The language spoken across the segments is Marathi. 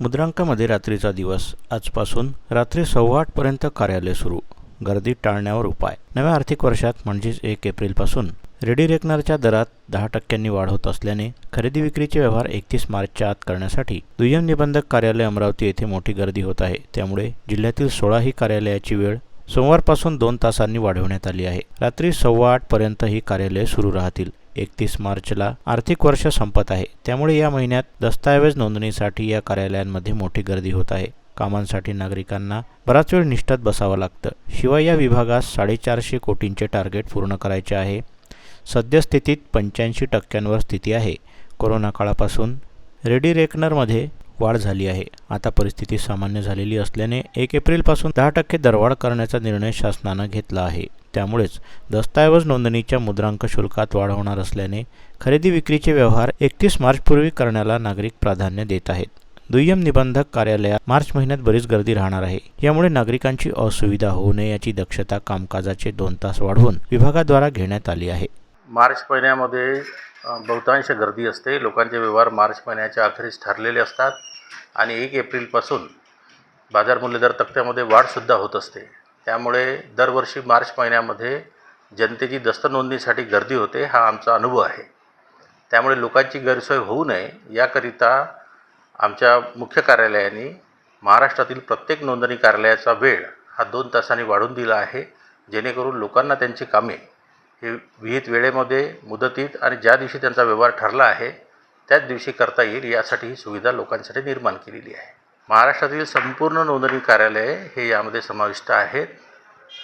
मुद्रांकामध्ये रात्रीचा दिवस आजपासून रात्री सव्वा आठपर्यंत कार्यालय सुरू. गर्दी टाळण्यावर उपाय. नव्या आर्थिक वर्षात म्हणजेच एक एप्रिलपासून रेडी रेकनरच्या दरात दहा टक्क्यांनी वाढ होत असल्याने खरेदी विक्रीचे व्यवहार एकतीस मार्चच्या आत करण्यासाठी दुय्यम निबंधक कार्यालय अमरावती येथे मोठी गर्दी होत आहे. त्यामुळे जिल्ह्यातील सोळाही कार्यालयाची वेळ सोमवारपासून दोन तासांनी वाढवण्यात आली आहे. रात्री सव्वा आठपर्यंत ही कार्यालये सुरू राहतील. एकतीस मार्चला आर्थिक वर्ष संपत आहे. त्यामुळे या महिन्यात दस्तऐवज नोंदणीसाठी या कार्यालयांमध्ये मोठी गर्दी होत आहे. कामांसाठी नागरिकांना बराच वेळ निष्ठत बसावं लागतं. शिवाय या विभागास साडेचारशे कोटींचे टार्गेट पूर्ण करायचे आहे. सद्यस्थितीत पंच्याऐंशी टक्क्यांवर स्थिती आहे. कोरोना काळापासून रेडी रेकनरमध्ये वाढ झाली आहे. आता परिस्थिती सामान्य झालेली असल्याने एक एप्रिलपासून दहा टक्के दरवाढ करण्याचा निर्णय शासनानं घेतला आहे. त्यामुळेच दस्तऐवज नोंदणीच्या मुद्रांक शुल्कात वाढ होणार असल्याने खरेदी विक्रीचे व्यवहार एकतीस मार्चपूर्वी करण्याला नागरिक प्राधान्य देत आहेत. दुय्यम निबंधक कार्यालयात मार्च महिन्यात बरीच गर्दी राहणार आहे. यामुळे नागरिकांची असुविधा होऊ नये याची दक्षता कामकाजाचे दोन तास वाढवून विभागाद्वारा घेण्यात आली आहे. मार्च महिन्यामध्ये बहुतांश गर्दी असते. लोकांचे व्यवहार मार्च महिन्याच्या अखेरीस ठरलेले असतात आणि एक एप्रिलपासून बाजार मूल्य दर तक्त्यामध्ये वाढसुद्धा होत असते. त्यामुळे दरवर्षी मार्च महिन्यामध्ये जनतेची दस्त नोंदणीसाठी गर्दी होते हा आमचा अनुभव आहे. त्यामुळे लोकांची गैरसोय होऊ नये याकरिता आमच्या मुख्य कार्यालयाने महाराष्ट्रातील प्रत्येक नोंदणी कार्यालयाचा वेळ हा दोन तासांनी वाढवून दिला आहे जेणेकरून लोकांना त्यांची कामे हे विहित वेळेमध्ये मुदतीत आणि ज्या दिवशी त्यांचा व्यवहार ठरला आहे त्याच दिवशी करता येईल यासाठी ही सुविधा लोकांसाठी निर्माण केलेली आहे. महाराष्ट्रातील संपूर्ण नोंदणी कार्यालये हे यामध्ये समाविष्ट आहेत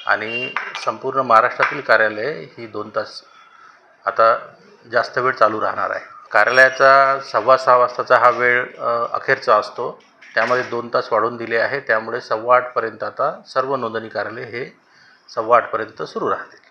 आणि संपूर्ण महाराष्ट्रातील कार्यालये ही दोन तास आता जास्त वेळ चालू राहणार आहे. कार्यालयाचा सव्वा सहा वाजताचा हा वेळ अखेरचा असतो. त्यामध्ये दोन तास वाढवून दिले आहे. त्यामुळे सव्वा आठपर्यंत आता सर्व नोंदणी कार्यालय हे सव्वा आठपर्यंत सुरू राहतील.